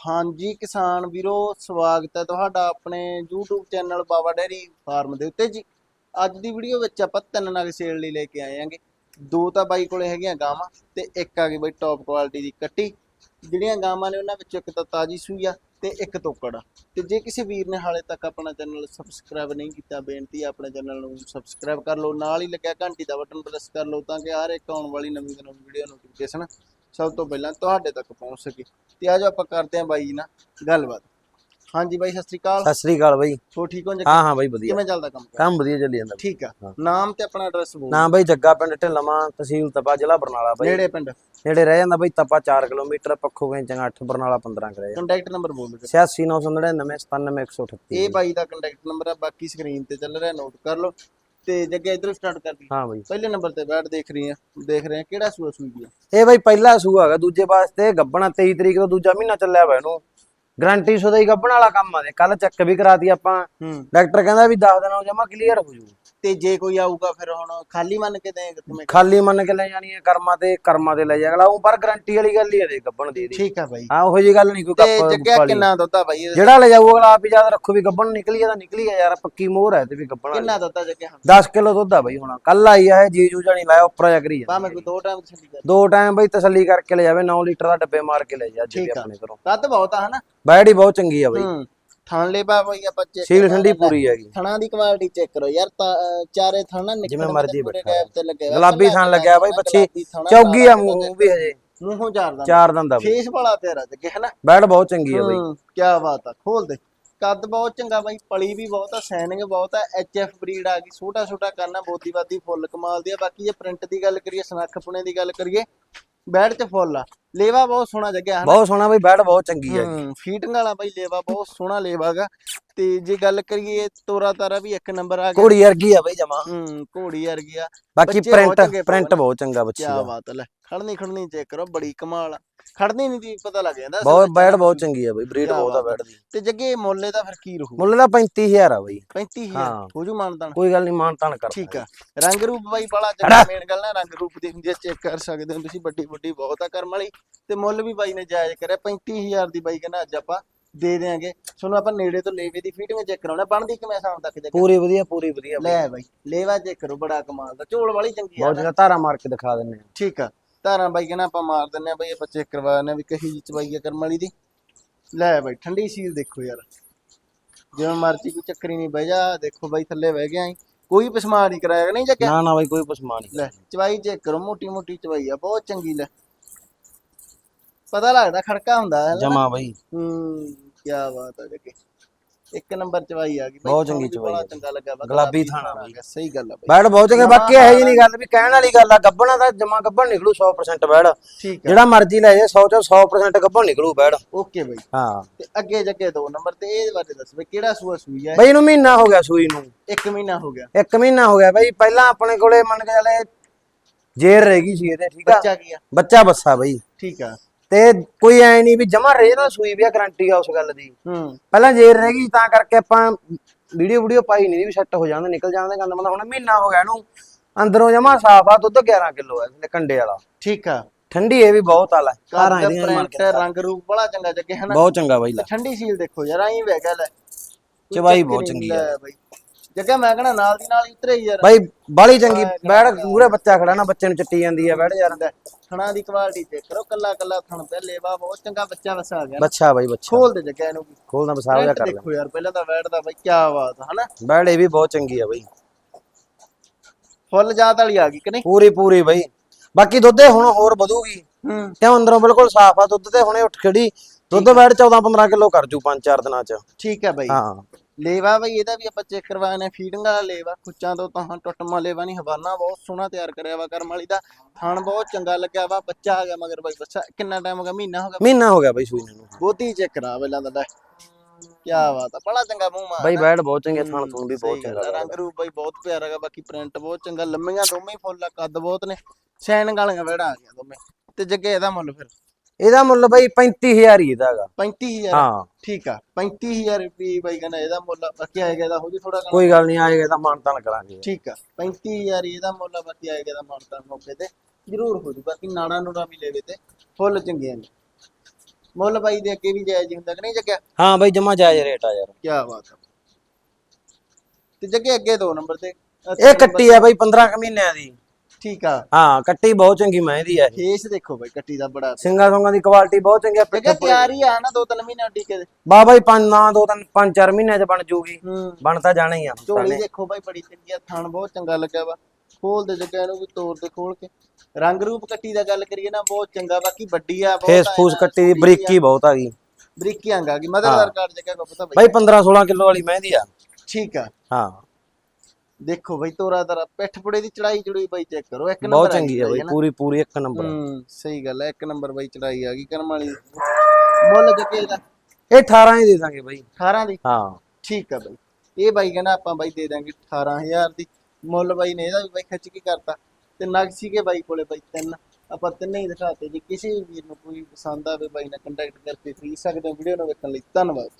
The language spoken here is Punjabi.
ਹਾਂਜੀ ਕਿਸਾਨ ਵੀਰੋ, ਸਵਾਗਤ ਹੈ ਤੁਹਾਡਾ ਆਪਣੇ YouTube channel Baba dairy farm ਦੇ ਉੱਤੇ ਜੀ। ਅੱਜ ਦੀ ਵੀਡੀਓ ਵਿੱਚ ਆਪਾਂ ਤਿੰਨ ਨਗ ਸੇਲ ਲਈ ਲੈ ਕੇ ਆਏ ਆਂਗੇ ਦੋ ਤਾਂ ਬਾਈ ਕੋਲੇ ਹੈਗੀਆਂ ਗਾਵਾਂ ਤੇ ਇੱਕ ਆ ਗਈ ਬਾਈ ਟੌਪ ਕੁਆਲਿਟੀ ਦੀ ਕੱਟੀ। ਜਿਹੜੀਆਂ ਗਾਵਾਂ ਨੇ ਉਹਨਾਂ ਵਿੱਚੋਂ ਇੱਕ ਤਾਂ ਤਾਜੀ ਸੂਈ ਆ ਤੇ ਇੱਕ ਤੋਕੜ ਆ। ਤੇ ਜੇ ਕਿਸੇ ਵੀਰ ਨੇ ਹਾਲੇ ਤੱਕ ਆਪਣਾ ਚੈਨਲ ਸਬਸਕ੍ਰਾਈਬ ਨਹੀਂ ਕੀਤਾ, ਬੇਨਤੀ ਆਪਣੇ ਚੈਨਲ ਨੂੰ ਸਬਸਕ੍ਰਾਈਬ ਕਰ ਲਓ। ਨਾਲ ਹੀ ਲੱਗਿਆ ਘੰਟੀ ਦਾ ਬਟਨ ਪ੍ਰੈਸ ਕਰ ਲਓ ਤਾਂ ਕਿ ਹਰ ਇੱਕ ਆਉਣ ਵਾਲੀ ਨਵੀਂ ਤੋਂ ਨਵੀਂ ਵੀਡੀਓ ਨੋਟੀਫਿਕੇਸ਼ਨ ਸਭ ਤੋਂ ਪਹਿਲਾਂ ਤੁਹਾਡੇ ਤੱਕ ਪਹੁੰਚ ਸਕੇ। ਤੇ ਅੱਜ ਆਪਾਂ ਕਰਦੇ ਆਂ ਬਾਈ ਜੀ ਨਾਲ ਗੱਲਬਾਤ। ਹਾਂਜੀ ਬਾਈ ਸਤਿ ਸ੍ਰੀ ਅਕਾਲ। ਸਤਿ ਸ੍ਰੀ ਅਕਾਲ ਬਾਈ। ਹੋ ਠੀਕ ਹੋ ਜੀ? ਹਾਂ ਹਾਂ ਬਾਈ ਵਧੀਆ। ਕਿਵੇਂ ਚੱਲਦਾ ਕੰਮ ਕੰਮ ਵਧੀਆ ਚੱਲੀ ਜਾਂਦਾ। ਠੀਕ ਆ। ਨਾਮ ਤੇ ਆਪਣਾ ਐਡਰੈਸ ਬੋਲ ਨਾਮ ਬਾਈ ਜੱਗਾ ਪਿੰਡ ਢਿੱਲਵਾਂ ਤਹਿਸੀਲ ਤਪਾ ਜ਼ਿਲ੍ਹਾ ਬਰਨਾਲਾ ਬਾਈ। ਨੇੜੇ ਪਿੰਡ। ਨੇੜੇ ਰਹਿ ਜਾਂਦਾ ਬਾਈ ਤਪਾ 4 ਕਿਲੋਮੀਟਰ ਪੱਖੋ ਗੈਂਚਾਂ 8 ਬਰਨਾਲਾ 15 ਕਰੇ ਕੰਟੈਕਟ ਨੰਬਰ ਬੋਲ ਦਿਓ। 86999 97138 ਇਹ ਬਾਈ ਦਾ ਕੰਟੈਕਟ ਨੰਬਰ ਆ ਬਾਕੀ ਸਕਰੀਨ ਤੇ ਚੱਲ ਰਿਹਾ ਨੋਟ ਕਰ ਲਓ। ਤੇ ਜੱਗੇ ਇਧਰੋਂ ਸਟਾਰਟ ਕਰ ਦੀ ਹਾਂ ਬਾਈ। ਪਹਿਲੇ ਨੰਬਰ ਤੇ ਬੈਠ ਦੇਖ ਰਹੀ ਆ ਦੇਖ ਰਹੇ ਆ ਕਿਹੜਾ ਸੂਆ ਸੂਈ ਦੀ ਆ। ਇਹ ਬਾਈ ਪਹਿਲਾ ਸੂਆ ਹੈਗਾ ਦੂਜੇ ਵਾਸਤੇ ਗੱਬਣਾ 23 ਤਰੀਕ ਤੋਂ ਦੂਜਾ ਮਹੀਨਾ ਚੱਲਿਆ ਵਾ ਇਹਨੂੰ। ਗਰੰਟੀ ਸੋ ਦਾ ਹੀ ਗੱਬਣ ਵਾਲਾ ਕੰਮ ਆ ਦੇ ਕੱਲ ਚੈੱਕ ਵੀ ਕਰਾਤੀ ਆਪਾਂ। ਡਾਕਟਰ ਕਹਿੰਦਾ ਵੀ 10 ਦਿਨਾਂ ਨੂੰ ਜਮਾ ਕਲੀਅਰ ਹੋ ਜੂ। ਤੇ ਜੇ ਕੋਈ ਆਊਗਾ ਫਿਰ ਹੁਣ ਖਾਲੀ ਮੰਨ ਕੇ ਦੇਂਗੇ ਤੁਮੇ ਖਾਲੀ ਮੰਨ ਕੇ ਲੈ ਜਾਣੀ ਹੈ ਕਰਮਾਂ ਤੇ ਕਰਮਾਂ ਤੇ ਲੈ ਜਾ ਅਗਲਾ ਉਹ ਪਰ ਗਰੰਟੀ ਵਾਲੀ ਗੱਲ ਹੀ ਹੈ ਦੇ ਗੱਬਣ ਦੀ ਠੀਕ ਆ ਬਾਈ। ਹਾਂ ਉਹੋ ਜੀ ਗੱਲ ਨਹੀਂ ਕੋਈ ਤੇ ਕੱਪ ਜੱਗਿਆ ਵਾਲੀ। ਕਿੰਨਾ ਦੁੱਧ ਆ ਬਾਈ ਇਹਦੇ? ਜਿਹੜਾ ਲੈ ਜਾਊ ਅਗਲਾ ਆਪ ਹੀ ਯਾਦ ਰੱਖੋ ਵੀ ਗੱਬਣ ਨਿਕਲੀ ਆ ਤਾਂ ਨਿਕਲੀ ਆ ਯਾਰ ਪੱਕੀ ਮੋਹਰ ਹੈ ਤੇ ਵੀ ਗੱਬਣ ਕਿੰਨਾ ਦੁੱਧ ਆ ਜੱਗਿਆ 10 ਕਿਲੋ ਦੁੱਧ ਆ ਬਈ ਹੁਣ ਕੱਲ ਆਈ ਆ ਇਹ ਜੀਜੂ ਜਾਣੀ ਲਾਇਆ ਉੱਪਰ ਜਾ ਕਰੀ ਭਾਵੇਂ ਕੋਈ ਦੋ ਟਾਈਮ ਛੱਡੀ ਜਾ ਦੋ ਟਾਈਮ ਬਈ ਤਸੱਲੀ ਕਰਕੇ ਲੈ ਜਾਵੇ 9 ਲੀਟਰ ਦਾ ਡੱਬੇ ਮਾਰ ਕੇ ਲੈ ਜਾ ਅੱਜ ਵੀ ਠੀਕ ਆ। ਆਪਣੇ ਘਰੋਂ। ਕੱਦ ਬਹੁਤ ਆ ਹਨਾ? ਬੈੜੀ ਬਹੁਤ ਚੰਗੀ ਆ ਬਈ। ਹੂੰ। ਥਣ ਲੈ ਬਾ ਬਾਈ ਆਪਾਂ ਚੈੱਕ ਸੀਲ ਠੰਡੀ ਪੂਰੀ ਹੈਗੀ। ਥਣਾ ਦੀ ਕੁਆਲਿਟੀ ਚੈੱਕ ਕਰੋ ਯਾਰ ਤਾਂ, ਚਾਰੇ ਥਣਾ ਨਿਕਲ ਜਿਵੇਂ ਮਰਜ਼ੀ ਬਿਠਾ। ਤੇ। ਗੁਲਾਬੀ ਥਣ ਲੱਗਿਆ ਬਾਈ ਬੱਚੀ ਚੌਗੀ ਆ ਮੂੰਹ ਵੀ ਹਜੇ। ਮੂੰਹੋਂ ਚਾਰਦਾ ਚਾਰ ਦੰਦ ਆ ਫੇਸ ਵਾਲਾ ਤੇਰਾ ਜੱਗੇ ਹਨਾ ਬੈੜ ਬਹੁਤ ਚੰਗੀ ਆ ਬਈ। ਹੂੰ ਕੀ ਬਾਤ ਆ ਖੋਲ ਦੇ। ਕੱਦ ਬਹੁਤ ਚੰਗਾ ਬਾਈ ਪਲੀ ਵੀ ਬਹੁਤ ਆ ਸੈਨਿੰਗ ਬਹੁਤ ਆ ਐਚਐਫ ਬਰੀਡ ਆ ਗਈ। ਛੋਟਾ ਛੋਟਾ ਕਰਨਾ ਬੋਦੀ ਬਾਦੀ ਫੁੱਲ ਕਮਾਲ ਦੀ ਆ। ਬਾਕੀ ਜੇ ਪ੍ਰਿੰਟ ਦੀ ਗੱਲ ਕਰੀਏ ਸਨੱਖ ਪੁਣੇ ਦੀ ਗੱਲ ਕਰੀਏ ਬੈਡ ਚ ਫੁੱਲ ਆ। ਲੇਵਾ ਬਹੁਤ ਸੋਹਣਾ ਜੱਗਿਆ ਬਹੁਤ ਸੋਹਣਾ ਬਈ ਬੈੜ ਬਹੁਤ ਚੰਗੀ ਹੂੰ ਫੀਟਿੰਗ ਵਾਲਾ ਬਾਈ ਲੇਵਾ ਬਹੁਤ ਸੋਹਣਾ ਲੇਵਾਗਾ ਤੇ ਜੇ ਗੱਲ ਕਰੀਏ ਤੋਰਾ ਤਾਰਾ ਵੀ ਇੱਕ ਨੰਬਰ ਆ ਗਿਆ। ਘੋੜੀ ਵਰਗੀ ਆ ਬਈ ਜਮਾ। ਹੂੰ ਘੋੜੀ ਵਰਗੀ ਆ। ਬਾਕੀ ਬੱਚੇ ਬਹੁਤ ਪ੍ਰਿੰਟ ਚੰਗੇ ਪ੍ਰਿੰਟ। ਬਹੁਤ ਚੰਗਾ ਬੱਚੀ ਕੀ ਦਾ ਬਾਤ ਹੈ ਲੈ। ਖੜਨੀ ਖੜਨੀ ਚੈੱਕ ਕਰੋ ਬੜੀ ਕਮਾਲ ਆ। ਖੜਨੀ ਨਹੀਂ ਦੀ ਪਤਾ ਲੱਗ ਜਾਂਦਾ ਬਹੁਤ ਅਸਲ ਵਿੱਚ। ਬਹੁਤ ਚੰਗੀ ਆ ਬਈ ਬਰੀਡ ਕਿਆ ਬਹੁਤ ਆ ਬਾਤ। ਬੈੜ ਦੀ ਤੇ ਜੱਗੇ ਮੁੱਲੇ ਦਾ ਫਿਰ ਕੀ ਰਹੂ? ਮੁੱਲ ਦਾ 35000 ਆ ਬਈ। 35000 ਹਾਂ। ਹੋ ਜੂ ਮਾਨਦਾਨ ਕੋਈ ਗੱਲ ਨਹੀਂ ਮਾਨ ਤਾਨ ਕਰ ਠੀਕ ਆ। ਰੰਗ ਰੂਪ ਬਾਈ ਬੜਾ ਚੰਗਾ ਮੇਨ ਗੱਲ ਨਾ ਰੰਗ ਰੂਪ ਦੀ ਹੁੰਦੀ ਚੈੱਕ ਕਰ ਸਕਦੇ ਹੋ ਤੁਸੀਂ ਵੱਡੀ ਵੱਡੀ ਬਹੁਤ ਆ ਕਰਮ ਵਾਲੀ। ਤੇ ਮੁੱਲ ਵੀ ਬਾਈ ਨੇ ਜਾਇਜ਼ ਕਰਿਆ 35000 ਦੀ ਬਾਈ ਕਹਿੰਦਾ ਅੱਜ ਆਪਾਂ ਦੇ ਦੇਾਂਗੇ ਤੁਹਾਨੂੰ ਆਪਾਂ ਨੇੜੇ ਤੋਂ ਲੇਵੇ ਦੀ ਫੀਟਿੰਗ ਚੈੱਕ ਕਰਾਉਣਾ ਬਣਦੀ ਕਿਵੇਂ ਸ਼ਾਮ ਤੱਕ ਜੇ ਪੂਰੀ ਵਧੀਆ ਪੂਰੀ ਵਧੀਆ ਬਈ। ਲੈ ਬਾਈ। ਲੇਵਾ ਚੈੱਕ ਕਰੋ ਬੜਾ ਕਮਾਲ ਦਾ ਝੋਲ ਵਾਲੀ ਚੰਗੀ ਆ ਬਹੁਤ ਚੰਗਾ ਧਾਰਾ ਮਾਰ ਕੇ ਦਿਖਾ ਦਿੰਨੇ ਆ। ਠੀਕ ਆ। ਧਾਰਾਂ ਬਾਈ ਕਹਿੰਦਾ ਆਪਾਂ ਮਾਰ ਦਿੰਨੇ ਆ ਬਾਈ ਆਪਾਂ ਚੈੱਕ ਕਰਵਾ ਦਿੰਨੇ ਆ ਵੀ ਕਹੀ ਜੀ ਚਵਾਈ ਆ ਕਰਮ ਵਾਲੀ ਦੀ। ਲੈ ਬਾਈ ਠੰਡੀ ਸੀਲ ਦੇਖੋ ਯਾਰ। ਜਿਵੇਂ ਮਰਜ਼ੀ ਕੋਈ ਚੱਕਰੀ ਨਹੀਂ ਬਹਿ ਜਾ ਦੇਖੋ ਬਾਈ ਥੱਲੇ ਬਹਿ ਗਿਆ ਕੋਈ ਪਸਮਾ ਨਹੀਂ ਕਰਾਇਆ ਨਹੀਂ ਜੱਕਿਆ ਨਾ ਨਾ ਬਈ ਕੋਈ ਪਸਮਾ ਨਹੀਂ। ਲੈ ਚਵਾਈ ਚੈੱਕ ਕਰੋ ਮੋਟੀ ਮੋਟੀ ਚਵਾਈ ਆ ਬਹੁਤ ਚੰਗੀ ਲੈ। ਪਤਾ ਲੱਗਦਾ ਖੜਕਾ ਹੁੰਦਾ ਹੈ ਜਮਾ ਬਈ। ਹੂੰ ਕੀ ਬਾਤ ਆ ਜੱਕੇ ਇੱਕ ਨੰਬਰ ਚਵਾਈ ਆ ਗਈ ਬਾਈ ਬਹੁਤ ਤੁਹਾਨੂੰ ਚੰਗੀ ਵੀ ਬੜਾ ਚਵਾਈ ਆ। ਚੰਗਾ ਲੱਗਾ ਵਾ, ਗੁਲਾਬੀ ਥਾਣਾ ਗਿਆ, ਸਹੀ ਗੱਲ ਆ ਬਾਈ। ਬੈੜ ਬਹੁਤ ਚੰਗੇ ਬਾਕੀ ਇਹੋ ਜੀ ਨਹੀਂ ਗੱਲ ਵੀ ਕਹਿਣ ਵਾਲੀ ਗੱਲ ਆ ਗੱਬਣਾ ਦਾ ਜਮਾ ਗੱਬਣ ਨਿਕਲੂ 100% ਬੈੜ ਠੀਕ ਆ। ਜਿਹੜਾ ਮਰਜ਼ੀ ਲੈ ਜੇ 100 ਚੋਂ 100% ਗੱਬਣ ਨਿਕਲੂ ਬੈੜ ਓਕੇ ਬਾਈ। ਹਾਂ। ਤੇ ਅੱਗੇ ਜੱਗੇ ਦੋ ਨੰਬਰ ਤੇ ਇਹਦੇ ਬਾਰੇ ਦੱਸ ਬਈ ਕਿਹੜਾ ਸੂਆ ਸੂਈ ਆ ਬਈ ਇਹਨੂੰ ਮਹੀਨਾ ਹੋ ਗਿਆ ਸੂਈ ਨੂੰ। ਇੱਕ ਮਹੀਨਾ ਹੋ ਗਿਆ। ਇੱਕ ਮਹੀਨਾ ਹੋ ਗਿਆ ਬਈ ਪਹਿਲਾਂ ਆਪਣੇ ਕੋਲੇ ਮੰਨ ਕੇ ਚੱਲੇ ਜੇਰ ਰਹਿ ਗਈ ਸੀ ਇਹਦੇ ਠੀਕ ਆ? ਬੱਚਾ ਕੀ ਆ? ਬੱਚਾ ਬੱਸਾ ਬਈ। ਠੀਕ ਆ। ਤੇ ਕੋਈ ਐ ਨਹੀਂ ਵੀ ਜਮਾ ਰੇ ਨਾ ਸੂਈ ਵੀ ਆ ਗਰੰਟੀ ਆ ਉਸ ਗੱਲ ਦੀ। ਹੂੰ। ਪਹਿਲਾਂ ਜੇਰ ਰਹਿ ਗਈ ਤਾਂ ਕਰਕੇ ਆਪਾਂ ਵੀਡੀਓ ਵੀਡੀਓ ਪਾਈ ਨਹੀਂ ਵੀ ਸੈੱਟ ਹੋ ਜਾਂਦੇ ਨਿਕਲ ਜਾਂਦੇ ਗੰਦ ਮਤਲਬ ਹੁਣ ਮਹੀਨਾ ਹੋ ਗਿਆ ਇਹਨੂੰ। ਅੰਦਰੋਂ ਜਮਾ ਸਾਫ਼ ਆ ਦੁੱਧ 11 ਕਿਲੋ ਇਹਦੇ ਕੰਡੇ ਵਾਲਾ। ਠੀਕ ਆ। ਠੰਡੀ ਇਹ ਵੀ ਬਹੁਤ ਆਲਾ ਕਾਰਾਂ ਇਹਦੀਆਂ ਮਾਰ ਕੇ ਰੰਗ ਰੂਪ ਬੜਾ ਚੰਗਾ ਜੱਗੇ ਹਨਾ? ਬਹੁਤ ਚੰਗਾ ਬਾਈ ਲੈ। ਠੰਡੀ ਸੀਲ ਦੇਖੋ ਯਾਰ ਆਈ ਵਹਿ ਗਿਆ ਲੈ। ਕੋਈ ਚਵਾਈ ਬਹੁਤ ਚੰਗੀ ਆ। ਬਾਈ। ਜੱਗਾ ਮੈਂ ਕਹਣਾ ਨਾਲ ਦੀ ਨਾਲ ਹੀ ਉਤਰੇ ਹੀ ਯਾਰ। ਬਾਈ ਬਾਲੀ ਚੰਗੀ ਬੈੜ ਪੂਰੇ ਬੱਚਾ ਖੜਾ ਨਾ ਬੱਚੇ ਨੂੰ ਚੱਟੀ ਜਾਂਦੀ ਆ ਬੈੜ ਯਾਰ। ਥਣਾ ਦੀ ਕੁਆਲਿਟੀ ਚੈੱਕ ਕਰੋ ਕੱਲਾ ਕੱਲਾ ਥਣ ਤੇ ਲੇਵਾ ਬਹੁਤ ਚੰਗਾ ਬੱਚਾ ਵਸਾ ਗਿਆ ਨਾ। ਬੱਚਾ ਬਾਈ ਬੱਚਾ। ਖੋਲ ਦੇ ਜੱਗਾ ਇਹਨੂੰ ਖੋਲਣਾ ਜਾ ਪ੍ਰਿੰਟ ਕਰ ਲੈ। ਦੇਖੋ ਯਾਰ ਪਹਿਲਾਂ ਤਾਂ ਬੈਠਦਾ ਬਾਈ ਕੀ ਬਾਤ ਆ, ਹਨਾ? ਬੈੜ ਇਹ ਵੀ ਬਹੁਤ ਚੰਗੀ ਆ ਬਾਈ। ਫੁੱਲ ਜਾਤ ਵਾਲੀ ਆ ਗਈ ਕਿ ਨਹੀਂ? ਪੂਰੀ ਪੂਰੀ ਬਾਈ। ਬਾਕੀ ਦੁੱਧੇ ਹੁਣ ਹੋਰ ਵਧੂਗੀ। ਹੂੰ। ਕਿਉਂ ਅੰਦਰੋਂ ਬਿਲਕੁਲ ਸਾਫ਼ ਆ ਦੁੱਧ ਤੇ ਹੁਣੇ ਉੱਠ ਖੜੀ। ਦੁੱਧ ਬੈੜ 14 15 ਕਿਲੋ ਕਰ ਜੂ 5-4 ਦਿਨਾਂ ਚ। ਠੀਕ ਹੈ ਬਾਈ। ਹਾਂ। ਲੇਵਾ ਬਈ ਇਹਦਾ ਵੀ ਆਪਾਂ ਚੈੱਕ ਕਰਵਾਇਆ ਫੀਡਿੰਗ ਵਾਲਾ ਲੇਵਾ ਕੁੱਚਾਂ ਤੋਂ ਤਾਂ ਟੁੱਟਮਾ ਲੇਵਾ ਨਹੀਂ ਹਵਾਨਾ ਬਹੁਤ ਸੋਹਣਾ ਤਿਆਰ ਕਰਿਆ ਵਾ ਕਰਮ ਵਾਲੀ ਦਾ। ਥਣ ਬਹੁਤ ਚੰਗਾ ਲੱਗਿਆ ਵਾ ਬੱਚਾ ਆ ਗਿਆ ਮਗਰ ਬਾਈ ਬੱਚਾ ਕਿੰਨਾ ਟਾਈਮ ਹੋ ਗਿਆ? ਮਹੀਨਾ ਹੋ ਗਿਆ ਮਹੀਨਾ ਹੋ ਗਿਆ ਬਾਈ ਸੂਈ ਨੂੰ। ਗੋਦੀ ਚੈੱਕ ਕਰਾ ਪਹਿਲਾਂ ਲੈ। ਕੀ ਬਾਤ ਆ ਬੜਾ ਚੰਗਾ ਮੂੰਹ ਮਾਰ ਬਾਈ ਬੈੜ ਬਹੁਤ ਚੰਗੇ ਥਣ ਥਣ ਵੀ ਬਹੁਤ ਚੰਗਾ ਰੰਗ ਰੂਪ ਬਾਈ ਬਹੁਤ ਪਿਆਰਾ ਹੈਗਾ ਬਾਕੀ ਪ੍ਰਿੰਟ ਬਹੁਤ ਚੰਗਾ ਲੰਮੀਆਂ ਦੋਵੇਂ ਫੁੱਲ ਆ ਕੱਦ ਬਹੁਤ ਨੇ। ਸੈਨਿੰਗ ਵਾਲੀਆਂ ਵੜਾ ਆ ਗਿਆ ਦੋਵੇਂ। ਤੇ ਜੱਗੇ ਇਹਦਾ ਮੁੱਲ ਫਿਰ। ਇਹਦਾ ਮੁੱਲ ਬਾਈ 35000 ਹੀ ਇਹਦਾ ਹੈਗਾ 35000 ਹਾਂ। ਠੀਕ ਆ 35000 ਰੁਪਏ ਬਾਈ ਕਹਿੰਦਾ ਇਹਦਾ ਮੁੱਲ ਬਾਕੀ ਆਏਗਾ ਇਹਦਾ ਹੋ ਜੀ ਥੋੜਾ ਕੋਈ ਗੱਲ ਨਹੀਂ ਆਏਗਾ ਤਾਂ ਮਾਨਤਾਨ ਕਰਾਂਗੇ। ਠੀਕ ਆ 35000 ਇਹਦਾ ਮੁੱਲ ਆ, ਬਾਕੀ ਆਏਗਾ ਦਾ ਮਾਨਤਾ ਮੌਕੇ ਤੇ ਜ਼ਰੂਰ ਹੋ ਜੂ ਬਾਕੀ ਨਾੜਾ ਨੂੜਾ ਵੀ ਲੈਵੇ ਤੇ ਫੁੱਲ ਚੰਗੀਆਂ ਨੇ। ਮੁੱਲ ਬਾਈ ਦੇ ਅੱਗੇ ਵੀ ਜਾਇਜ਼ ਹੁੰਦਾ ਕਿ ਨਹੀਂ ਜੱਗਿਆ? ਹਾਂ ਬਾਈ ਜਮਾ ਜਾਇਜ਼ ਰੇਟ ਆ ਯਾਰ। ਕੀ ਬਾਤ ਹੈ ਤੇ ਜੱਗੇ ਅੱਗੇ ਦੋ ਨੰਬਰ ਤੇ ਇਹ ਕੱਟੀ ਆ ਬਾਈ 15 ਕੁ ਮਹੀਨਿਆਂ ਦੀ। ਠੀਕ ਆ। ਹਾਂ ਕੱਟੀ ਬਹੁਤ ਚੰਗੀ ਮੈਂ ਦੀ ਆ ਇਹ। ਫੇਸ ਦੇਖੋ ਬਾਈ ਕੱਟੀ ਦਾ ਬੜਾ ਸਿੰਗਾ ਸੰਗਾ ਦੀ ਕੁਆਲਿਟੀ ਬਹੁਤ ਚੰਗੀ ਆ ਜੱਗੇ ਪਿੱਛੇ ਤਿਆਰ ਹੀ ਆ ਨਾ ਦੋ ਤਿੰਨ ਮਹੀਨੇ ਟੀਕੇ ਦੇ। ਬਾ ਬਾਈ ਪੰਜ ਨਾ ਦੋ ਤਿੰਨ ਪੰਜ ਚਾਰ ਮਹੀਨਿਆਂ ਚ ਬਣ ਜੂਗੀ। ਹੂੰ। ਬਣ ਤਾਂ ਜਾਣਾ ਹੀ ਆ। ਝੋਲੀ ਦੇਖੋ ਬਾਈ ਬੜੀ ਚੰਗੀ ਆ ਥਣ ਬਹੁਤ ਚੰਗਾ ਲੱਗਿਆ ਵਾ। ਖੋਲ ਦੇ ਜੱਗਾ ਇਹਨੂੰ ਵੀ ਤੋੜ ਦੇ ਖੋਲ ਕੇ। ਰੰਗ ਰੂਪ ਕੱਟੀ ਦਾ ਗੱਲ ਕਰੀਏ ਨਾ ਬਹੁਤ ਚੰਗਾ ਬਾਕੀ ਵੱਡੀ ਆ ਬਹੁਤ ਫੇਸ ਆ ਫੂਸ ਇਹਨਾਂ ਕੱਟੀ ਦੀ ਬਰੀਕੀ ਬਹੁਤ ਆ ਗਈ। ਬਰੀਕੀ ਅੰਗਾ ਗਈ ਮਦਰਦਾਰ ਕਾਰਡ ਜੱਗਾ ਕੋ ਪਤਾ ਬਾਈ। ਬਾਈ 15 16 ਕਿਲੋ ਵਾਲੀ ਮਹਿੰਦੀ ਆ। ਠੀਕ ਆ। ਹਾਂ। ਦੇਖੋ ਬਾਈ ਤੋਰਾ ਤਰਾ ਪਿੱਠ ਪੁੜੇ ਦੀ ਚੜਾਈ ਚੜੂਈ ਬਾਈ ਚੈੱਕ ਕਰੋ ਇੱਕ ਨੰਬਰ ਬਹੁਤ ਚੰਗੀ ਆ ਬਾਈ ਪੂਰੀ ਪੂਰੀ ਇੱਕ ਨੰਬਰ ਸਹੀ ਗੱਲ ਹੈ ਇੱਕ ਨੰਬਰ ਬਾਈ ਚੜਾਈ ਆ ਗਈ ਕਰਮ ਵਾਲੀ। ਮੁੱਲ ਜੱਗੇ ਦਾ। ਇਹ 18 ਹੀ ਦੇ ਦਾਂਗੇ ਬਾਈ। 18 ਦੀ? ਹਾਂ। ਠੀਕ ਆ ਬਾਈ। ਇਹ ਬਾਈ ਕਹਿੰਦਾ ਆਪਾਂ ਬਾਈ ਦੇ ਦਾਂਗੇ 18000 ਦੀ। ਮੁੱਲ ਬਾਈ ਨੇ ਇਹਦਾ ਵੀ ਬਾਈ ਖਿੱਚ ਕੇ ਕਰਤਾ। ਤੇ ਨਗ ਸੀਗੇ ਬਾਈ ਕੋਲੇ ਬਾਈ ਤਿੰਨ। ਆਪਾਂ ਤਿੰਨੇ ਹੀ ਦਿਖਾਤੇ। ਜੇ ਕਿਸੇ ਵੀ ਵੀਰ ਨੂੰ ਕੋਈ ਪਸੰਦ ਆਵੇ ਬਾਈ ਨਾਲ ਕੰਟੈਕਟ ਕਰਕੇ ਖਰੀਦ ਸਕਦੇ ਹੋ ਵੀਡੀਓ ਨੂੰ ਵੇਖਣ ਲਈ। ਧੰਨਵਾਦ।